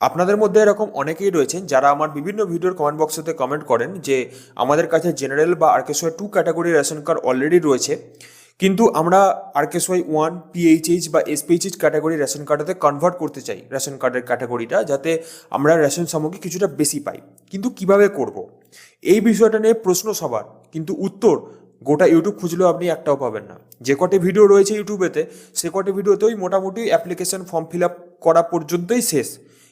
আপনাদের মধ্যে এরকম অনেকেই রয়েছেন যারা আমার বিভিন্ন ভিডিওর কমেন্ট বক্সেতে কমেন্ট করেন যে আমাদের কাছে জেনারেল বা RKSY two category ration card already রয়েছে। কিন্তু আমরা আরকেসওয়াই ওয়ান পিএইচএইচ বা এসপিএইচএইচ ক্যাটাগরি রেশন কার্ডেতে কনভার্ট করতে চাই রেশন কার্ডের ক্যাটাগরিটা যাতে আমরা রেশন সামগ্রী কিছুটা বেশি পাই। কিন্তু কীভাবে করব। এই বিষয়টা নিয়ে প্রশ্ন সবার, কিন্তু উত্তর গোটা ইউটিউব খুঁজলেও আপনি একটাও পাবেন না। যে কটি ভিডিও রয়েছে ইউটিউবেতে সে কটি ভিডিওতেই মোটামুটি অ্যাপ্লিকেশন ফর্ম ফিল আপ করা পর্যন্তই শেষ।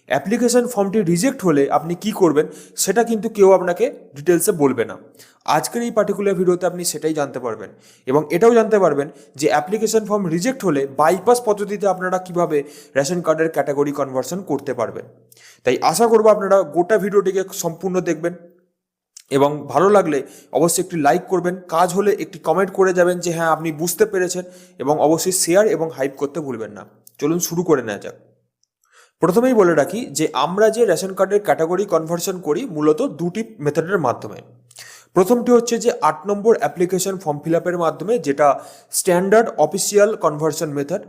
অ্যাপ্লিকেশন ফর্মটি রিজেক্ট হলে আপনি কি করবেন সেটা কিন্তু কেউ আপনাকে ডিটেলসে বলবে না। আজকের এই পার্টিকুলার ভিডিওতে আপনি সেটাই জানতে পারবেন এবং এটাও জানতে পারবেন যে অ্যাপ্লিকেশন ফর্ম রিজেক্ট হলে বাইপাস পদ্ধতিতে আপনারা কীভাবে রেশন কার্ডের ক্যাটাগরি কনভার্সন করতে পারবেন। তাই আশা করব আপনারা গোটা ভিডিওটিকে সম্পূর্ণ দেখবেন এবং ভালো লাগলে অবশ্যই একটি লাইক করবেন। কাজ হলে একটি কমেন্ট করে যাবেন যে হ্যাঁ আপনি বুঝতে পেরেছেন এবং অবশ্যই শেয়ার এবং হাইপ করতে ভুলবেন না। চলুন শুরু করে নেওয়া যাক। প্রথমেই বলে রাখি যে আমরা যে রেশন কার্ডের ক্যাটাগরি কনভার্সন করি মূলত দুটি মেথডের মাধ্যমে। প্রথমটি হচ্ছে যে আট নম্বর অ্যাপ্লিকেশন ফর্ম ফিল আপের মাধ্যমে যেটা স্ট্যান্ডার্ড অফিসিয়াল কনভার্সন মেথড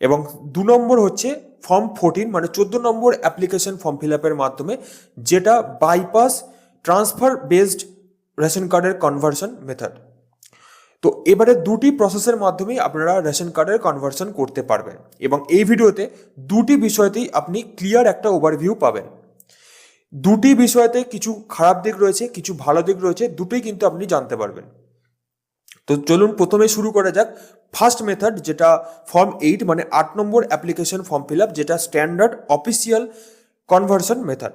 এবং দু নম্বর হচ্ছে ফর্ম ফোরটিন মানে চোদ্দ নম্বর অ্যাপ্লিকেশন ফর্ম ফিল আপের মাধ্যমে যেটা বাইপাস ট্রান্সফার বেসড রেশন কার্ডের কনভার্সন মেথড তো এবারে দুটি প্রসেসের মাধ্যমেই আপনারা রেশন কার্ডের কনভার্সন করতে পারবেন এবং এই ভিডিওতে দুটি বিষয়তেই আপনি ক্লিয়ার একটা ওভারভিউ পাবেন। দুটি বিষয়তে কিছু খারাপ দিক রয়েছে, কিছু ভালো দিক রয়েছে, দুটোই কিন্তু আপনি জানতে পারবেন। তো চলুন প্রথমে শুরু করা যাক। ফার্স্ট মেথড যেটা ফর্ম এইট মানে আট নম্বর অ্যাপ্লিকেশন ফর্ম ফিল আপ যেটা স্ট্যান্ডার্ড অফিসিয়াল কনভার্সন মেথড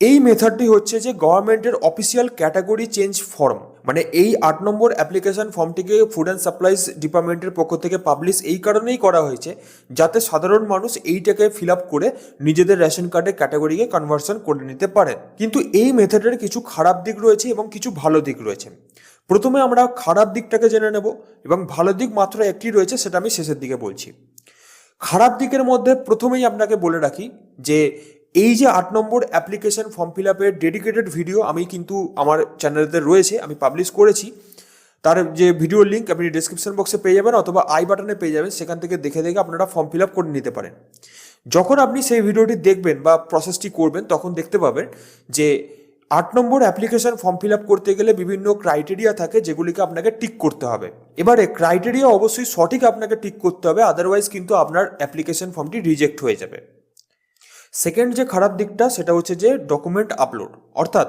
এই মেথডটি হচ্ছে যে গভর্নমেন্টের অফিসিয়াল ক্যাটাগরি চেঞ্জ ফর্ম মানে এই আট নম্বর অ্যাপ্লিকেশন ফর্মটিকে ফুড অ্যান্ড সাপ্লাইজ ডিপার্টমেন্টের পক্ষ থেকে পাবলিশ এই কারণেই করা হয়েছে, যাতে সাধারণ মানুষ এইটাকে ফিল আপ করে নিজেদের রেশন কার্ডের ক্যাটাগরিকে কনভার্সন করে নিতে পারেন কিন্তু এই মেথডের কিছু খারাপ দিক রয়েছে এবং কিছু ভালো দিক রয়েছে। প্রথমে আমরা খারাপ দিকটাকে জেনে নেব এবং ভালো দিক মাত্র একটি রয়েছে সেটা আমি শেষের দিকে বলছি। খারাপ দিকের মধ্যে প্রথমেই আপনাকে বলে রাখি যে এই যে আট নম্বর অ্যাপ্লিকেশন ফর্ম ফিল আপের ডেডিকেটেড ভিডিও আমি কিন্তু আমার চ্যানেলেতে রয়েছে, আমি পাবলিশ করেছি। তার যে ভিডিও লিঙ্ক আপনি ডিসক্রিপশন বক্সে পেয়ে যাবেন অথবা আই বাটনে পেয়ে যাবেন, সেখান থেকে দেখে দেখে আপনারা ফর্ম ফিল আপ করে নিতে পারেন। যখন আপনি সেই ভিডিওটি দেখবেন বা প্রসেসটি করবেন, তখন দেখতে পাবেন যে আট নম্বর অ্যাপ্লিকেশন ফর্ম ফিল আপ করতে গেলে বিভিন্ন ক্রাইটেরিয়া থাকে যেগুলিকে আপনাকে টিক করতে হবে। এবারে ক্রাইটেরিয়া অবশ্যই সঠিক আপনাকে টিক করতে হবে আদারওয়াইজ কিন্তু আপনার অ্যাপ্লিকেশন ফর্মটি রিজেক্ট হয়ে যাবে। সেকেন্ড যে খারাপ দিকটা, সেটা হচ্ছে যে ডকুমেন্ট আপলোড অর্থাৎ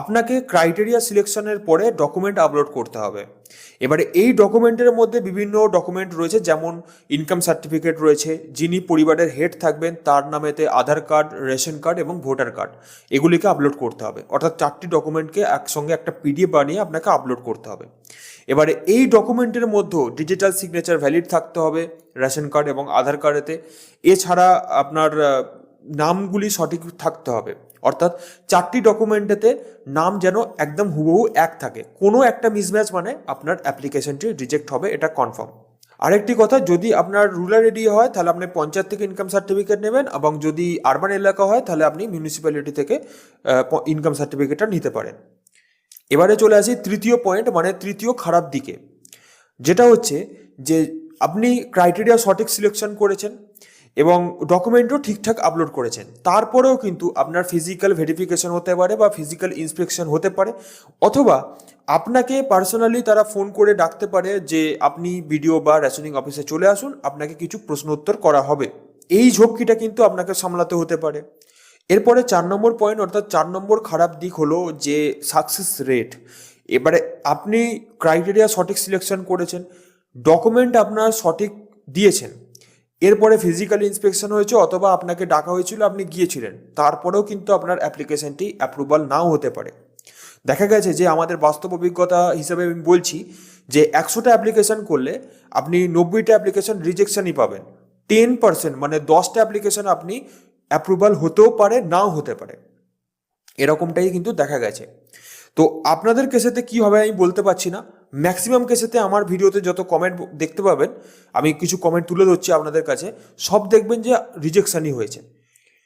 আপনাকে ক্রাইটেরিয়া সিলেকশনের পরে ডকুমেন্ট আপলোড করতে হবে। এবারে এই ডকুমেন্টের মধ্যে বিভিন্ন ডকুমেন্ট রয়েছে, যেমন ইনকাম সার্টিফিকেট রয়েছে, যিনি পরিবারের হেড থাকবেন, তার নামেতে আধার কার্ড রেশন কার্ড এবং ভোটার কার্ড এগুলিকে আপলোড করতে হবে। অর্থাৎ চারটি ডকুমেন্টকে একসঙ্গে একটা পিডিএফ বানিয়ে আপনাকে আপলোড করতে হবে। এবারে এই ডকুমেন্টের মধ্যেও ডিজিটাল সিগনেচার ভ্যালিড থাকতে হবে রেশন কার্ড এবং আধার কার্ডেতে এছাড়া আপনার নামগুলি সঠিক থাকতে হবে। অর্থাৎ চারটি ডকুমেন্টেতে নাম যেন একদম হুবহু এক থাকে। কোনো একটা মিসম্যাচ মানে আপনার অ্যাপ্লিকেশনটি রিজেক্ট হবে, এটা কনফার্ম আরেকটি কথা, যদি আপনার রুরাল এরিয়া হয়, তাহলে আপনি পঞ্চায়েত থেকে ইনকাম সার্টিফিকেট নেবেন এবং যদি আরবান এলাকা হয়, তাহলে আপনি মিউনিসিপ্যালিটি থেকে ইনকাম সার্টিফিকেটটা নিতে পারেন। এবারে চলে আসি তৃতীয় পয়েন্ট মানে তৃতীয় খারাপ দিকে। যেটা হচ্ছে যে, আপনি ক্রাইটেরিয়া সঠিক সিলেকশন করেছেন। এবং ডকুমেন্টও ঠিকঠাক আপলোড করেছেন। তারপরেও কিন্তু আপনার ফিজিক্যাল ভেরিফিকেশন হতে পারে বা ফিজিক্যাল ইন্সপেকশন হতে পারে, অথবা আপনাকে পার্সোনালি তারা ফোন করে ডাকতে পারে যে, আপনি বিডিও বা রেশনিং অফিসে চলে আসুন, আপনাকে কিছু প্রশ্ন উত্তর করা হবে। এই ঝক্কিটা কিন্তু আপনাকে সামলাতে হতে পারে। এরপরে চার নম্বর পয়েন্ট অর্থাৎ চার নম্বর খারাপ দিক হলো যে সাকসেস রেট এবারে আপনি ক্রাইটেরিয়া সঠিক সিলেকশন করেছেন ডকুমেন্ট আপনার সঠিক দিয়েছেন। এরপরে ফিজিক্যাল ইন্সপেকশন হয়েছে অথবা আপনাকে ডাকা হয়েছিল, আপনি গিয়েছিলেন। তারপরেও কিন্তু আপনার অ্যাপ্লিকেশনটি অ্যাপ্রুভাল নাও হতে পারে। দেখা গেছে যে আমাদের বাস্তব অভিজ্ঞতা হিসেবে আমি বলছি যে একশোটা অ্যাপ্লিকেশন করলে আপনি নব্বইটা অ্যাপ্লিকেশন রিজেকশনই পাবেন। টেন পার্সেন্ট মানে দশটা অ্যাপ্লিকেশন আপনি অ্যাপ্রুভাল হতেও পারে, নাও হতে পারে। এরকমটাই কিন্তু দেখা গেছে। তো আপনাদের কেসেতে কী হবে আমি বলতে পারছি না। ম্যাক্সিমাম কেসেতে আমার ভিডিওতে যত কমেন্ট দেখতে পাবেন, আমি কিছু কমেন্ট তুলে ধরছি আপনাদের কাছে, সব দেখবেন যে রিজেকশনই হয়েছে।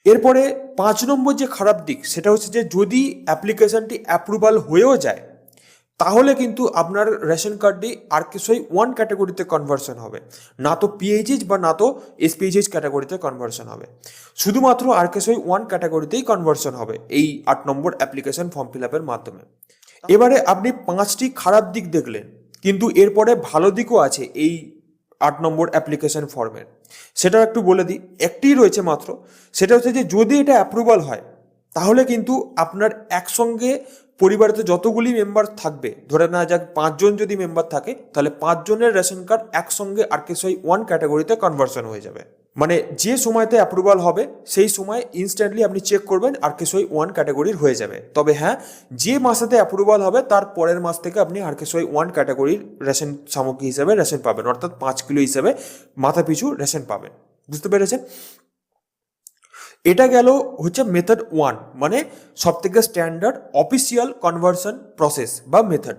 এরপরে পাঁচ নম্বর যে খারাপ দিক, সেটা হচ্ছে যে যদি অ্যাপ্লিকেশনটি অ্যাপ্রুভাল হয়েও যায়, তাহলে কিন্তু আপনার রেশন কার্ডটি আরকেসওয়াই ওয়ান ক্যাটাগরিতে কনভার্সন হবে। না তো পিএইচএইচ বা না তো এসপিএইচএইচ ক্যাটাগরিতে কনভার্সন হবে। শুধুমাত্র আরকেসওয়াই ওয়ান ক্যাটাগরিতেই কনভার্সন হবে এই আট নম্বর অ্যাপ্লিকেশন ফর্ম ফিল আপের মাধ্যমে। এবারে আপনি পাঁচটি খারাপ দিক দেখলেন, কিন্তু এরপরে ভালো দিকও আছে এই আট নম্বর অ্যাপ্লিকেশন ফর্মের সেটা একটু বলে দিই একটিই রয়েছে মাত্র, সেটা হচ্ছে যে যদি এটা অ্যাপ্রুভাল হয়, তাহলে কিন্তু আপনার একসঙ্গে পরিবারেতে যতগুলি মেম্বার থাকবে, ধরে নেওয়া যাক পাঁচজন যদি মেম্বার থাকে, তাহলে পাঁচজনের রেশন কার্ড একসঙ্গে আর আরকেসওয়াই ওয়ান ক্যাটাগরিতে কনভার্সন হয়ে যাবে। মানে যে সময়তে অ্যাপ্রুভাল হবে, সেই সময় ইনস্ট্যান্টলি আপনি চেক করবেন আরকেসওয়াই ওয়ান ক্যাটাগরির হয়ে যাবে। তবে হ্যাঁ যে মাসেতে অ্যাপ্রুভাল হবে, তার পরের মাস থেকে আপনি আরকেসওয়াই ওয়ান ক্যাটাগরির রেশন সামগ্রী হিসাবে রেশন পাবেন। অর্থাৎ পাঁচ কিলো হিসাবে মাথা পিছু রেশন পাবেন। বুঝতে পেরেছেন? এটা গেল হচ্ছে মেথড ওয়ান মানে সবথেকে স্ট্যান্ডার্ড অফিসিয়াল কনভার্সন প্রসেস বা মেথড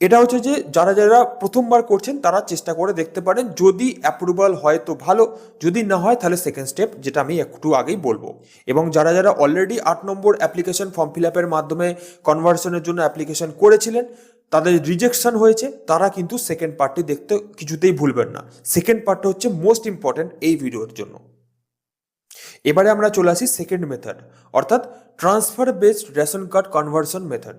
এটা হচ্ছে যে যারা যারা প্রথমবার করছেন, তারা চেষ্টা করে দেখতে পারেন, যদি অ্যাপ্রুভাল হয় তো ভালো, যদি না হয় তাহলে সেকেন্ড স্টেপ যেটা আমি একটু আগেই বলব। এবং যারা যারা অলরেডি আট নম্বর অ্যাপ্লিকেশন ফর্ম ফিল আপের মাধ্যমে কনভার্সনের জন্য অ্যাপ্লিকেশন করেছিলেন, তাদের রিজেকশন হয়েছে, তারা কিন্তু সেকেন্ড পার্টটি দেখতে কিছুতেই ভুলবেন না। সেকেন্ড পার্টটা হচ্ছে মোস্ট ইম্পর্ট্যান্ট এই ভিডিওর জন্য। এবারে আমরা চলে আসি সেকেন্ড মেথড অর্থাৎ transfer based ration card conversion method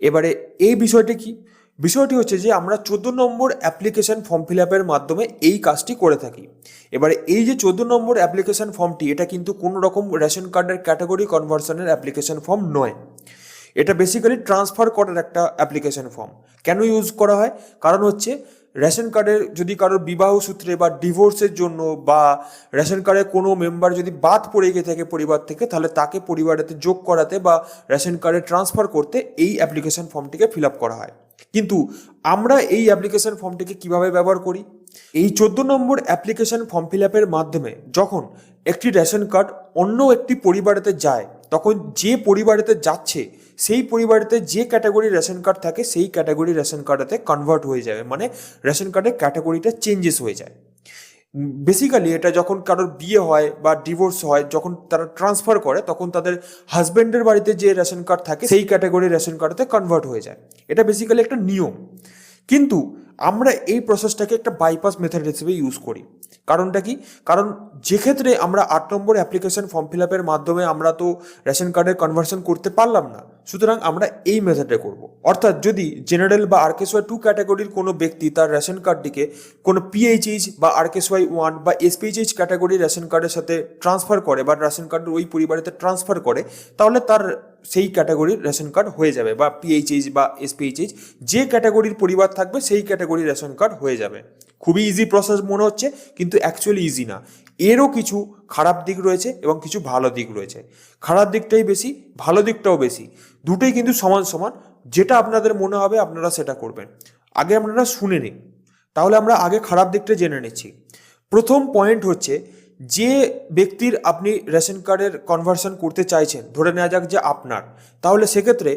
এবারে এই বিষয়টি কি? বিষয়টি হচ্ছে যে আমরা চোদ্দ নম্বর অ্যাপ্লিকেশন ফর্ম ফিল আপের মাধ্যমে এই কাজটি করে থাকি। এবারে এই যে চোদ্দ নম্বর অ্যাপ্লিকেশন ফর্মটি এটা কিন্তু কোনো রকম রেশন কার্ডের ক্যাটাগরি কনভার্সনের অ্যাপ্লিকেশন ফর্ম নয়। এটা বেসিক্যালি ট্রান্সফার করার একটা অ্যাপ্লিকেশন ফর্ম কেন ইউজ করা হয়? কারণ হচ্ছে রেশন কার্ডের যদি কারোর বিবাহ সূত্রে বা ডিভোর্সের জন্য বা রেশন কার্ডের কোনো মেম্বার যদি বাদ পড়ে গিয়ে থাকে পরিবার থেকে, তাহলে তাকে পরিবারেতে যোগ করাতে বা রেশন কার্ডে ট্রান্সফার করতে এই অ্যাপ্লিকেশন ফর্মটিকে ফিল আপ করা হয়। কিন্তু আমরা এই অ্যাপ্লিকেশন ফর্মটিকে কীভাবে ব্যবহার করি? এই চোদ্দ নম্বর অ্যাপ্লিকেশন ফর্ম ফিল আপের মাধ্যমে যখন একটি রেশন কার্ড অন্য একটি পরিবারেতে যায় তখন যে পরিবারেতে যাচ্ছে, সেই পরিবারেতে যে ক্যাটাগরি রেশন কার্ড থাকে, সেই ক্যাটাগরি রেশন কার্ডেতে কনভার্ট হয়ে যাবে। মানে রেশন কার্ডের ক্যাটাগরিটা চেঞ্জেস হয়ে যায়। বেসিক্যালি এটা যখন কারোর বিয়ে হয় বা ডিভোর্স হয়, যখন তারা ট্রান্সফার করে, তখন তাদের হাজব্যান্ডের বাড়িতে যে রেশন কার্ড থাকে, সেই ক্যাটাগরি রেশন কার্ডেতে কনভার্ট হয়ে যায়। এটা বেসিক্যালি একটা নিয়ম। কিন্তু আমরা এই প্রসেসটাকে একটা বাইপাস মেথড হিসেবে ইউজ করি। কারণটা কি? কারণ যে ক্ষেত্রে আমরা আট নম্বর অ্যাপ্লিকেশন ফর্ম ফিল আপের মাধ্যমে আমরা তো রেশন কার্ডের কনভার্সন করতে পারলাম না, সুতরাং আমরা এই মেথডে করব। অর্থাৎ যদি জেনারেল বা আরকেসওয়াই টু ক্যাটাগরির কোনো ব্যক্তি তার রেশন কার্ডটিকে কোনো পিএইচএইচ বা আরকেসওয়াই ওয়ান বা এসপিএইচএইচ ক্যাটাগরির রেশন কার্ডের সাথে ট্রান্সফার করে বা রেশন কার্ডের ওই পরিবারেতে ট্রান্সফার করে, তাহলে তার সেই ক্যাটাগরির রেশন কার্ড হয়ে যাবে বা পিএইচএইচ বা এসপিএইচএইচ যে ক্যাটাগরির পরিবার থাকবে সেই ক্যাটাগরির রেশন কার্ড হয়ে যাবে। খুবই ইজি প্রসেস মনে হচ্ছে, কিন্তু অ্যাকচুয়ালি ইজি না। এরও কিছু খারাপ দিক রয়েছে এবং কিছু ভালো দিক রয়েছে। খারাপ দিকটাই বেশি, ভালো দিকটাও বেশি। দুটোই কিন্তু সমান সমান। যেটা আপনাদের মনে হবে আপনারা সেটা করবেন। আগে আপনারা শুনে নিন। তাহলে আমরা আগে খারাপ দিকটা জেনে নিচ্ছি। প্রথম পয়েন্ট হচ্ছে যে ব্যক্তির আপনি রেশন কার্ডের কনভার্সন করতে চাইছেন, ধরে নেওয়া যাক যে আপনার। তাহলে সেক্ষেত্রে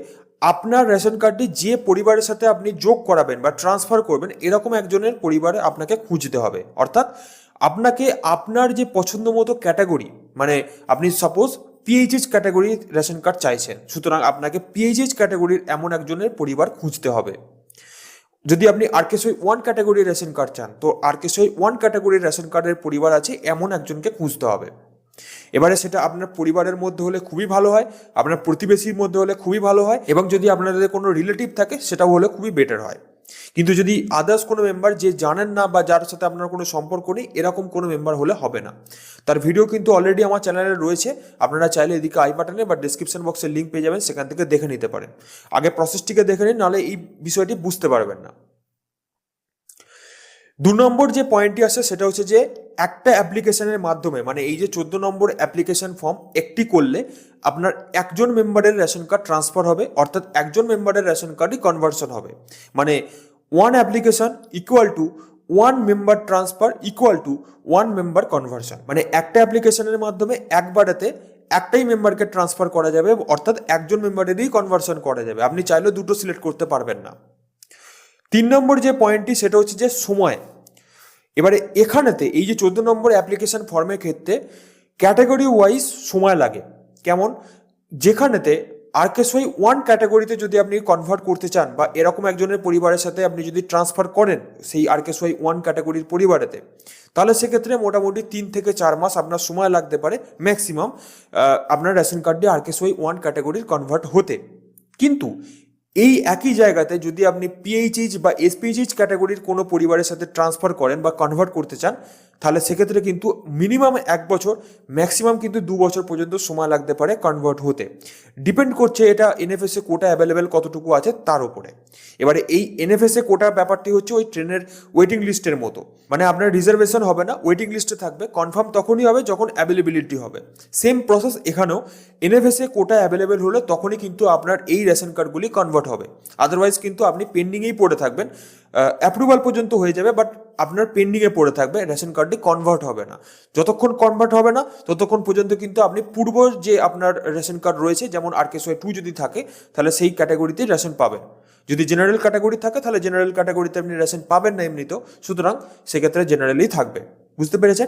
আপনার রেশন কার্ডটি যে পরিবারের সাথে আপনি যোগ করাবেন বা ট্রান্সফার করবেন, এরকম একজনের পরিবারে আপনাকে খুঁজতে হবে। অর্থাৎ আপনাকে আপনার যে পছন্দ মতো ক্যাটাগরি মানে আপনি সাপোজ পিএইচএস ক্যাটাগরির রেশন কার্ড চাইছেন, সুতরাং আপনাকে পিএইচএস ক্যাটাগরির এমন একজনের পরিবার খুঁজতে হবে। যদি আপনি আরকেসই ওয়ান ক্যাটাগরির রেশন কার্ড চান, তো আরকেসই ওয়ান ক্যাটাগরির রেশন কার্ডের পরিবার আছে, এমন একজনকে খুঁজতে হবে। এবারে সেটা আপনার পরিবারের মধ্যে হলে খুবই ভালো হয়, আপনার প্রতিবেশীর মধ্যে হলে খুবই ভালো হয়, এবং যদি আপনাদের কোনো রিলেটিভ থাকে, সেটাও হলে খুবই বেটার হয়। কিন্তু যদি আদার্স কোনো মেম্বার যে জানেন না বা যার সাথে আপনার কোনো সম্পর্ক নেই, এরকম কোনো মেম্বার হলে হবে না। তার ভিডিও কিন্তু অলরেডি আমার চ্যানেলে রয়েছে, আপনারা চাইলে এদিকে আই বাটনে বা ডিসক্রিপশন বক্সে লিঙ্ক পেয়ে যাবেন, সেখান থেকে দেখে নিতে পারেন। আগে প্রসেসটিকে দেখে নিন, নাহলে এই বিষয়টি বুঝতে পারবেন না। দু নম্বর যে পয়েন্টটি আসে সেটা হচ্ছে যে একটা অ্যাপ্লিকেশনের মাধ্যমে মানে এই যে চোদ্দ নম্বর অ্যাপ্লিকেশন ফর্ম একটি করলে আপনার একজন মেম্বারের রেশন কার্ড ট্রান্সফার হবে, অর্থাৎ একজন মেম্বারের রেশন কার্ডই কনভার্সন হবে। মানে one application equal to one member transfer equal to one member conversion মানে একটা অ্যাপ্লিকেশনের মাধ্যমে একবারেতে একটাই মেম্বারকে ট্রান্সফার করা যাবে, অর্থাৎ একজন মেম্বারেরই কনভার্সন করা যাবে। আপনি চাইলেও দুটো সিলেক্ট করতে পারবেন না। তিন নম্বর যে পয়েন্টটি সেটা হচ্ছে যে সময়। এবারে এখানেতে এই যে চোদ্দ নম্বর অ্যাপ্লিকেশন ফর্মের ক্ষেত্রে ক্যাটাগরি ওয়াইজ সময় লাগে। কেমন? যেখানেতে আরকেসওয়াই ওয়ান ক্যাটাগরিতে যদি আপনি কনভার্ট করতে চান বা এরকম একজনের পরিবারের সাথে আপনি যদি ট্রান্সফার করেন সেই আরকেসওয়াই ওয়ান ক্যাটাগরির পরিবারেতে, তাহলে সেক্ষেত্রে মোটামুটি তিন থেকে চার মাস আপনার সময় লাগতে পারে ম্যাক্সিমাম আপনার রেশন কার্ডটি আরকেসওয়াই ওয়ান ক্যাটাগরির কনভার্ট হতে। কিন্তু এই একই জায়গাতে যদি আপনি পিএইচএইচ বা এসপিএইচএইচ ক্যাটাগরির কোনো পরিবারের সাথে ট্রান্সফার করেন বা কনভার্ট করতে চান তাহলে সেক্ষেত্রে কিন্তু মিনিমাম এক বছর ম্যাক্সিমাম কিন্তু দু বছর পর্যন্ত সময় লাগতে পারে কনভার্ট হতে। ডিপেন্ড করছে এটা এনএফএসএ কোটা অ্যাভেলেবেল কতটুকু আছে তার উপরে। এবারে এই এনএফএসএ কোটার ব্যাপারটি হচ্ছে ওই ট্রেনের ওয়েটিং লিস্টের মতো। মানে আপনার রিজার্ভেশন হবে না ওয়েটিং লিস্টে থাকবে কনফার্ম তখনই হবে যখন অ্যাভেলেবিলিটি হবে। সেম প্রসেস এখানেও এনএফএসএ কোটা অ্যাভেলেবেল হলে তখনই কিন্তু আপনার এই রেশন কার্ডগুলি কনভার্ট হবে। আদারওয়াইজ কিন্তু আপনি পেন্ডিংয়েই পড়ে থাকবেন। অ্যাপ্রুভাল পর্যন্ত হয়ে যাবে বাট আপনার পেন্ডিংয়ে পড়ে থাকবে রেশন কার্ডটি কনভার্ট হবে না। যতক্ষণ কনভার্ট হবে না, ততক্ষণ পর্যন্ত কিন্তু আপনি পূর্ব যে আপনার রেশন কার্ড রয়েছে, যেমন আর কেসওয়াই টু যদি থাকে, তাহলে সেই ক্যাটাগরিতেই রেশন পাবেন। যদি জেনারেল ক্যাটাগরি থাকে, তাহলে জেনারেল ক্যাটাগরিতে আপনি রেশন পাবেন না এমনিতেও। সুতরাং সেক্ষেত্রে জেনারেলই থাকবে। বুঝতে পেরেছেন?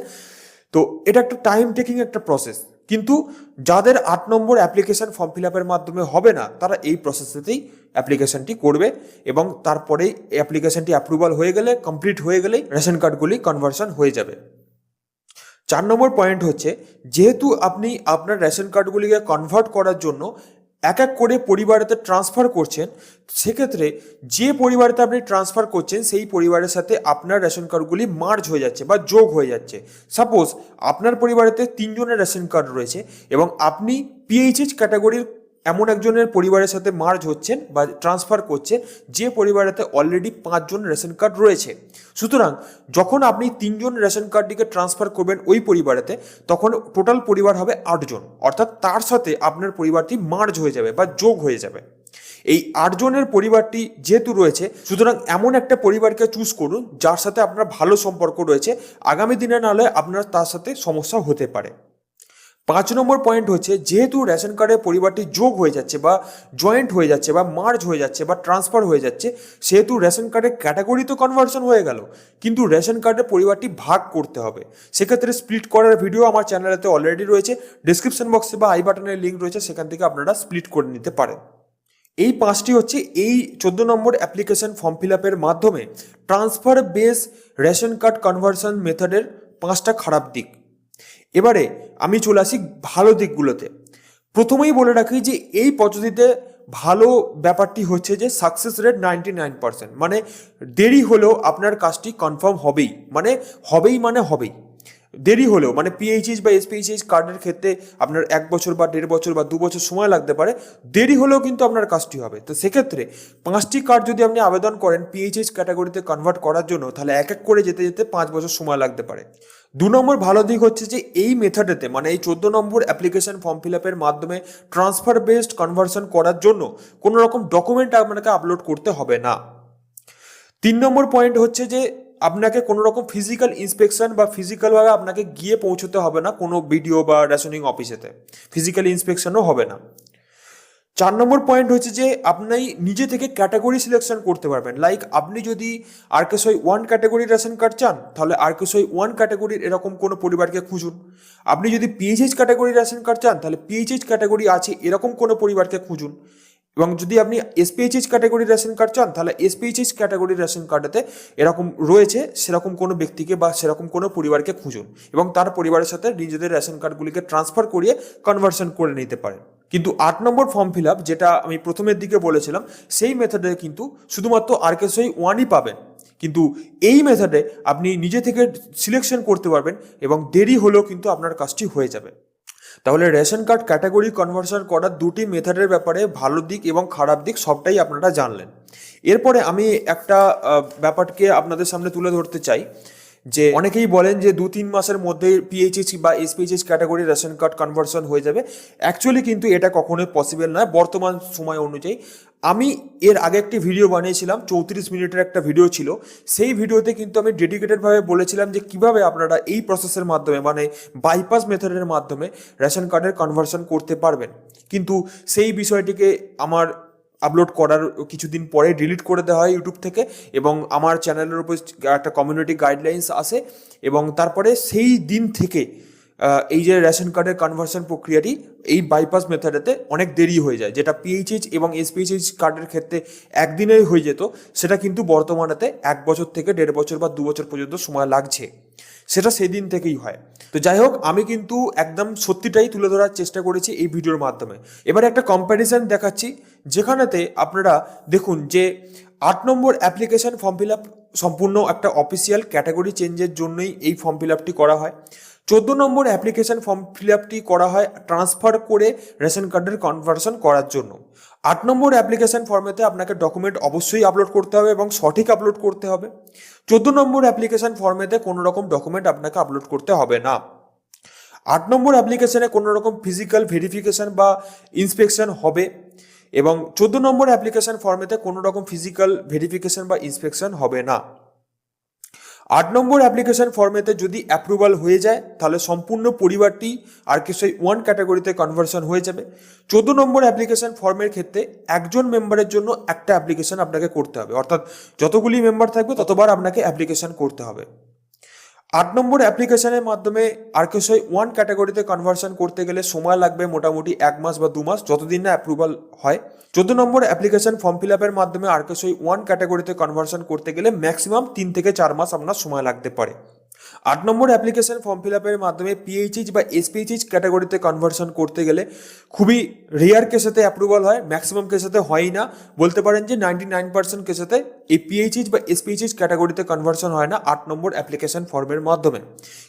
তো এটা একটা টাইম টেকিং একটা প্রসেস কিন্তু যাদের আট নম্বর অ্যাপ্লিকেশন ফর্ম ফিল আপের মাধ্যমে হবে না, তারা এই প্রসেসেতেই অ্যাপ্লিকেশনটি করবে এবং তারপরেই অ্যাপ্লিকেশনটি অ্যাপ্রুভাল হয়ে গেলে কমপ্লিট হয়ে গেলেই রেশন কার্ডগুলি কনভার্সন হয়ে যাবে। চার নম্বর পয়েন্ট হচ্ছে, যেহেতু আপনি আপনার রেশন কার্ডগুলিকে কনভার্ট করার জন্য এক এক করে পরিবারেতে ট্রান্সফার করছেন, সেক্ষেত্রে যে পরিবারেতে আপনি ট্রান্সফার করছেন, সেই পরিবারের সাথে আপনার রেশন কার্ডগুলি মার্জ হয়ে যাচ্ছে বা যোগ হয়ে যাচ্ছে। সাপোজ আপনার পরিবারেতে তিনজনের রেশন কার্ড রয়েছে এবং আপনি পিএইচএস ক্যাটাগরির এমন একজনের পরিবারের সাথে মার্জ হচ্ছেন বা ট্রান্সফার করছেন, যে পরিবারেতে অলরেডি পাঁচজন রেশন কার্ড রয়েছে। সুতরাং যখন আপনি তিনজন রেশন কার্ডটিকে ট্রান্সফার করবেন ওই পরিবারেতে, তখন টোটাল পরিবার হবে আটজন। অর্থাৎ তার সাথে আপনার পরিবারটি মার্জ হয়ে যাবে বা যোগ হয়ে যাবে। এই আটজনের পরিবারটি যেহেতু রয়েছে, সুতরাং এমন একটা পরিবারকে চুজ করুন, যার সাথে আপনার ভালো সম্পর্ক রয়েছে। আগামী দিনে নাহলে আপনার তার সাথে সমস্যা হতে পারে। পাঁচ নম্বর পয়েন্ট হচ্ছে, যেহেতু রেশন কার্ডের পরিবারটি যোগ হয়ে যাচ্ছে বা জয়েন্ট হয়ে যাচ্ছে বা মার্জ হয়ে যাচ্ছে বা ট্রান্সফার হয়ে যাচ্ছে, সেহেতু রেশন কার্ডের ক্যাটাগরি তো কনভার্সন হয়ে গেল, কিন্তু রেশন কার্ডের পরিবারটি ভাগ করতে হবে। সেক্ষেত্রে স্প্লিট করার ভিডিও আমার চ্যানেলেতে অলরেডি রয়েছে ডিসক্রিপশন বক্সে বা আই বাটনের লিঙ্ক রয়েছে, সেখান থেকে আপনারা স্প্লিট করে নিতে পারেন। এই পাঁচটি হচ্ছে, এই চোদ্দ নম্বর অ্যাপ্লিকেশন ফর্ম ফিল আপের মাধ্যমে transfer base ration card conversion মেথডের পাঁচটা খারাপ দিক। এবারে আমি চলে আসি ভালো দিকগুলোতে। প্রথমেই বলে রাখি যে এই পদ্ধতিতে ভালো ব্যাপারটি হচ্ছে যে success rate ninety nine percent মানে দেরি হলেও আপনার কাজটি কনফার্ম হবেই মানে হবেই মানে হবেই। দেরি হলেও মানে পিএইচএস বা এসপিএইচএইচ কার্ডের ক্ষেত্রে আপনার এক বছর বা দেড় বছর বা দু বছর সময় লাগতে পারে, দেরি হলেও কিন্তু আপনার কাজটি হবে। তো সেক্ষেত্রে পাঁচটি কার্ড যদি আপনি আবেদন করেন পিএইচএইচ ক্যাটাগরিতে কনভার্ট করার জন্য, তাহলে এক এক করে যেতে যেতে পাঁচ বছর সময় লাগতে পারে। দু নম্বর ভালো দিক হচ্ছে যে এই মেথডেতে মানে এই চোদ্দ নম্বর অ্যাপ্লিকেশন ফর্ম ফিল আপের মাধ্যমে ট্রান্সফার বেসড কনভার্সন করার জন্য কোনো রকম ডকুমেন্ট আপনাকে আপলোড করতে হবে না। তিন নম্বর পয়েন্ট হচ্ছে যে আপনাকে কোনো রকম ফিজিক্যাল ইন্সপেকশন বা ফিজিক্যালভাবে আপনাকে গিয়ে পৌঁছতে হবে না কোনো বিডিও বা রেশনিং অফিসেতে ফিজিক্যাল ইন্সপেকশনও হবে না। চার নম্বর পয়েন্ট হচ্ছে যে আপনি নিজে থেকে ক্যাটাগরি সিলেকশন করতে পারবেন। লাইক আপনি যদি আরকেসই ওয়ান ক্যাটাগরির রেশন কার্ড চান, তাহলে আরকেসই ওয়ান ক্যাটাগরির এরকম কোনো পরিবারকে খুঁজুন। আপনি যদি পিএইচএইচ ক্যাটাগরির রেশন কার্ড চান, তাহলে পিএইচএইচ ক্যাটাগরি আছে, এরকম কোনো পরিবারকে খুঁজুন। এবং যদি আপনি এসপিএইচএইচ ক্যাটাগরির রেশন কার্ড চান, তাহলে এসপিএইচএইচ ক্যাটাগরির রেশন কার্ডেতে এরকম রয়েছে, সেরকম কোনো ব্যক্তিকে বা সেরকম কোনো পরিবারকে খুঁজুন এবং তার পরিবারের সাথে নিজেদের রেশন কার্ডগুলিকে ট্রান্সফার করিয়ে কনভার্সন করে নিতে পারেন। কিন্তু আট নম্বর ফর্ম ফিল আপ যেটা আমি প্রথমের দিকে বলেছিলাম, সেই মেথডে কিন্তু শুধুমাত্র আরকেসই ওয়ানই পাবেন। কিন্তু এই মেথডে আপনি নিজে থেকে সিলেকশন করতে পারবেন এবং দেরি হলেও কিন্তু আপনার কাজটি হয়ে যাবে। তাহলে রেশন কার্ড ক্যাটাগরি কনভার্সন করার দুটি মেথডের ব্যাপারে ভালো দিক এবং খারাপ দিক সবটাই আপনারা জানলেন। এরপরে আমি একটা ব্যাপারকে আপনাদের সামনে তুলে ধরতে চাই। যে অনেকেই বলেন যে দু তিন মাসের মধ্যে পিএইচএস বা SPHS category ration card conversion হয়ে যাবে। অ্যাকচুয়ালি কিন্তু এটা কখনোই পসিবল নয়। বর্তমান সময় অনুযায়ী আমি এর আগে একটি ভিডিও বানিয়েছিলাম, চৌত্রিশ মিনিটের একটা ভিডিও ছিল। সেই ভিডিওতে কিন্তু আমি ডেডিকেটেডভাবে বলেছিলাম যে কীভাবে আপনারা এই প্রসেসের মাধ্যমে মানে বাইপাস মেথডের মাধ্যমে রেশন কার্ডের কনভার্সন করতে পারবেন। কিন্তু সেই বিষয়টিকে আমার আপলোড করার কিছুদিন পরে ডিলিট করে দেওয়া হয় ইউটিউব থেকে এবং আমার চ্যানেলের উপর একটা কমিউনিটি গাইডলাইন্স আসে এবং তারপরে সেই দিন থেকে এই যে রেশন কার্ডের কনভার্সন প্রক্রিয়াটি এই বাইপাস মেথডেতে অনেক দেরি হয়ে যায়। যেটা পিএইচএইচ এবং এসপিএইচএইচ কার্ডের ক্ষেত্রে একদিনেই হয়ে যেত, সেটা কিন্তু বর্তমানেতে এক বছর থেকে দেড় বছর বা দু বছর পর্যন্ত সময় লাগছে। সেটা সেদিন থেকেই হয়। তো যাই হোক আমি কিন্তু একদম সত্যিটাই তুলে ধরার চেষ্টা করেছি এই ভিডিওর মাধ্যমে। এবারে একটা কম্প্যারিজন দেখাচ্ছি, যেখানেতে আপনারা দেখুন যে আট নম্বর অ্যাপ্লিকেশন ফর্ম ফিল আপ সম্পূর্ণ একটা অফিসিয়াল ক্যাটাগরি চেঞ্জের জন্যই এই ফর্ম ফিল আপটি করা হয়। চোদ্দ নম্বর অ্যাপ্লিকেশন ফর্ম ফিল আপটি করা হয় ট্রান্সফার করে রেশন কার্ডের কনভার্সন করার জন্য। আট নম্বর অ্যাপ্লিকেশান ফর্মেতে আপনাকে ডকুমেন্ট অবশ্যই আপলোড করতে হবে এবং সঠিক আপলোড করতে হবে। চোদ্দ নম্বর অ্যাপ্লিকেশান ফর্মেতে কোনো রকম ডকুমেন্ট আপনাকে আপলোড করতে হবে না। আট নম্বর অ্যাপ্লিকেশানে কোনো রকম ফিজিক্যাল ভেরিফিকেশান বা ইন্সপেকশন হবে এবং চোদ্দ নম্বর অ্যাপ্লিকেশান ফর্মেতে কোনো রকম ফিজিক্যাল ভেরিফিকেশান বা ইন্সপেকশন হবে না। আট নম্বর অ্যাপ্লিকেশন ফর্মেতে যদি অ্যাপ্রুভাল হয়ে যায়, তাহলে সম্পূর্ণ পরিবারটি আর কি সেই ওয়ান ক্যাটাগরিতে কনভার্সন হয়ে যাবে। চোদ্দ নম্বর অ্যাপ্লিকেশন ফর্মের ক্ষেত্রে একজন মেম্বারের জন্য একটা অ্যাপ্লিকেশন আপনাকে করতে হবে। অর্থাৎ যতগুলি মেম্বার থাকবে, ততবার আপনাকে অ্যাপ্লিকেশন করতে হবে। আট নম্বর অ্যাপ্লিকেশনের মাধ্যমে আর্কেশয় ওয়ান ক্যাটাগরিতে কনভার্সন করতে গেলে সময় লাগবে মোটামুটি এক মাস বা দু মাস, যতদিন না অ্যাপ্রুভাল হয়। চোদ্দ নম্বর অ্যাপ্লিকেশন ফর্ম ফিল আপের মাধ্যমে আর্কেশয় ওয়ান ক্যাটাগরিতে কনভার্সন করতে গেলে ম্যাক্সিমাম তিন থেকে চার মাস আপনার সময় লাগতে পারে। আট নম্বর অ্যাপ্লিকেশন ফর্ম ফিল আপের মাধ্যমে পিএইচএইচ বা এসপিএইচএইচ ক্যাটাগরিতে কনভার্সন করতে গেলে খুবই রেয়ার কেসেতে অ্যাপ্রুভাল হয় ম্যাক্সিমাম কেসেতে হয়ই না। বলতে পারেন যে নাইনটি নাইন পার্সেন্ট কেসেতে এই পিএইচএইচ বা এসপিএইচএইচ ক্যাটাগরিতে কনভার্সন হয় না আট নম্বর অ্যাপ্লিকেশন ফর্মের মাধ্যমে।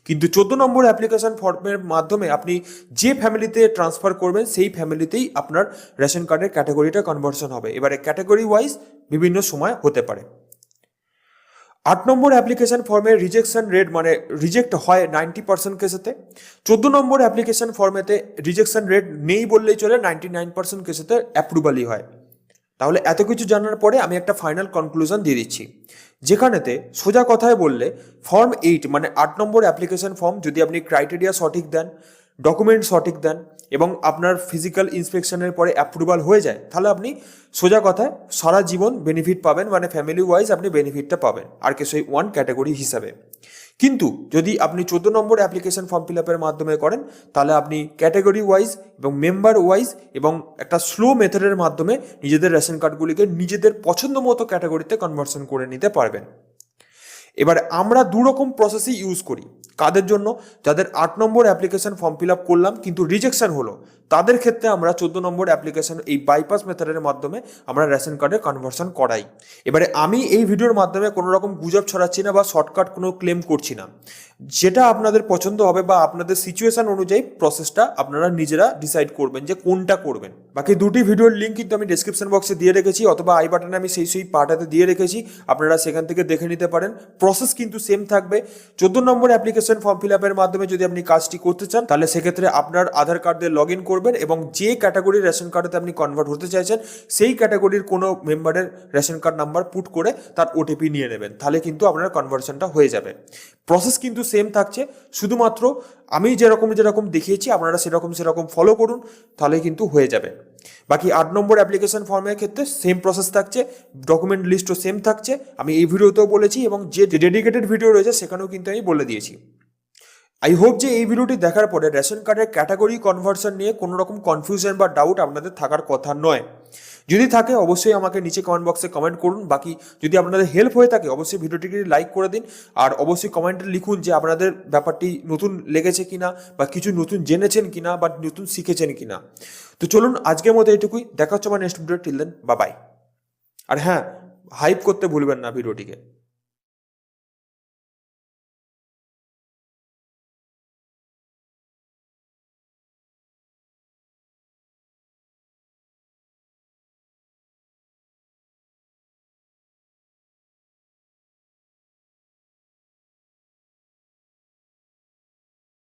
কিন্তু চোদ্দ নম্বর অ্যাপ্লিকেশন ফর্মের মাধ্যমে আপনি যে ফ্যামিলিতে ট্রান্সফার করবেন, সেই ফ্যামিলিতেই আপনার রেশন কার্ডের ক্যাটাগরিটা কনভার্সন হবে। এবারে ক্যাটাগরি ওয়াইজ বিভিন্ন সময় হতে পারে। আট নম্বর অ্যাপ্লিকেশন ফর্মে রিজেকশন রেট মানে রিজেক্ট হয় নাইনটি পার্সেন্ট কেসেতে চোদ্দ নম্বর অ্যাপ্লিকেশন ফর্মেতে রিজেকশন রেট নেই বললেই চলে নাইনটি নাইন পার্সেন্ট কেসেতে অ্যাপ্রুভালই হয়। তাহলে এত কিছু জানার পরে আমি একটা ফাইনাল কনক্লুশন দিয়ে দিচ্ছি। যেখানেতে সোজা কথায় বললে ফর্ম এইট মানে আট নম্বর অ্যাপ্লিকেশন ফর্ম যদি আপনি ক্রাইটেরিয়া সঠিক দেন ডকুমেন্ট সঠিক দেন এবং আপনার ফিজিক্যাল ইন্সপেকশনের পরে অ্যাপ্রুভাল হয়ে যায়, তাহলে আপনি সোজা কথায় সারা জীবন বেনিফিট পাবেন মানে ফ্যামিলি ওয়াইজ আপনি বেনিফিটটা পাবেন, আর কে সেই ওয়ান ক্যাটাগরি হিসাবে। কিন্তু যদি আপনি চোদ্দ নম্বর অ্যাপ্লিকেশন ফর্ম ফিল আপের মাধ্যমে করেন, তাহলে আপনি ক্যাটাগরি ওয়াইজ এবং মেম্বার ওয়াইজ এবং একটা স্লো মেথডের মাধ্যমে নিজেদের রেশন কার্ডগুলিকে নিজেদের পছন্দ মতো ক্যাটাগরিতে কনভার্সন করে নিতে পারবেন। এবার আমরা দু রকম প্রসেসই ইউজ করি। কাদের জন্য? যাদের আট নম্বর অ্যাপ্লিকেশন ফর্ম ফিল আপ করলাম, কিন্তু রিজেকশন হলো, তাদের ক্ষেত্রে আমরা চোদ্দ নম্বর অ্যাপ্লিকেশন এই বাইপাস মেথডের মাধ্যমে আমরা রেশন কার্ডে কনভার্সন করাই। এবারে আমি এই ভিডিওর মাধ্যমে কোনো রকম গুজব ছড়াচ্ছি না বা শর্টকাট কোনো ক্লেম করছি না। যেটা আপনাদের পছন্দ হবে বা আপনাদের সিচুয়েশন অনুযায়ী প্রসেসটা আপনারা নিজেরা ডিসাইড করবেন যে কোনটা করবেন। বাকি দুটি ভিডিওর লিঙ্ক কিন্তু আমি ডিসক্রিপশন বক্সে দিয়ে রেখেছি, অথবা আই বাটনে আমি সেই সেই পার্টাতে দিয়ে রেখেছি, আপনারা সেখান থেকে দেখে নিতে পারেন। প্রসেস কিন্তু সেম থাকবে। চোদ্দ নম্বর অ্যাপ্লিকেশন ফর্ম ফিল আপের মাধ্যমে যদি আপনি কাজটি করতে চান, তাহলে সেক্ষেত্রে আপনার আধার কার্ড দিয়ে লগ ইন করবেন এবং যে ক্যাটাগরির রেশন কার্ডেতে আপনি কনভার্ট হতে চাইছেন, সেই ক্যাটাগরির কোনো মেম্বারের রেশন কার্ড নাম্বার পুট করে তার ওটিপি নিয়ে নেবেন। তাহলে কিন্তু আপনার কনভার্সনটা হয়ে যাবে। প্রসেস কিন্তু সেম থাকছে। শুধুমাত্র আমি যেরকম যেরকম দেখিয়েছি, আপনারা সেরকম সেরকম ফলো করুন, তাহলে কিন্তু হয়ে যাবে। বাকি আট নম্বর অ্যাপ্লিকেশন ফর্মের ক্ষেত্রে সেম প্রসেস থাকছে ডকুমেন্ট লিস্টও সেম থাকছে। আমি এই ভিডিওতেও বলেছি এবং যে ডেডিকেটেড ভিডিও রয়েছে সেখানেও কিন্তু আমি বলে দিয়েছি। আই হোপ যে এই ভিডিওটি দেখার পরে রেশন কার্ডের ক্যাটাগরি কনভার্সন নিয়ে কোনো রকম কনফিউশন বা ডাউট আপনাদের থাকার কথা নয়। যদি থাকে, অবশ্যই আমাকে নিচে কমেন্ট বক্সে কমেন্ট করুন। বাকি যদি আপনাদের হেল্প হয়ে থাকে, অবশ্যই ভিডিওটিকে লাইক করে দিন। আর অবশ্যই কমেন্টে লিখুন যে আপনাদের ব্যাপারটি নতুন লেগেছে কিনা, বা কিছু নতুন জেনেছেন কিনা, বা নতুন শিখেছেন কিনা। তো চলুন, আজকের মতো এটুকুই দেখা হচ্ছে আমার নেক্সট ভিডিও টিল দেন বা বাই আর হ্যাঁ হাইপ করতে ভুলবেন না ভিডিওটিকে।